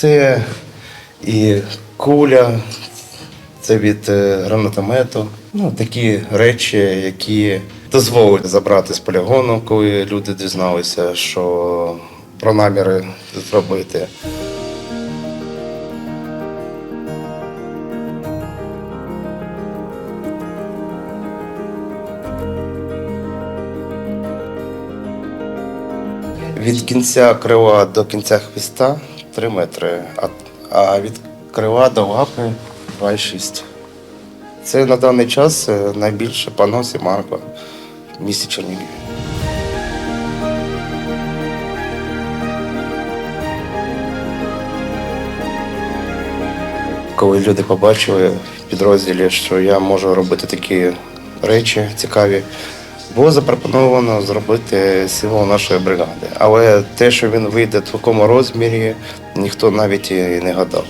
Це і куля, це від е, гранатомету. Ну, такі речі, які дозволять забрати з полігону, коли люди дізналися, що про наміри зробити. Від кінця крила до кінця хвіста 3 метри, а, від крила до лапи 2,6. Це на даний час е, найбільше понос і в місті Чернігів. Коли люди побачили в підрозділі, що я можу робити такі речі цікаві, було запропоновано зробити силу нашої бригади. Але те, що він вийде в такому розмірі, ніхто навіть і не гадав.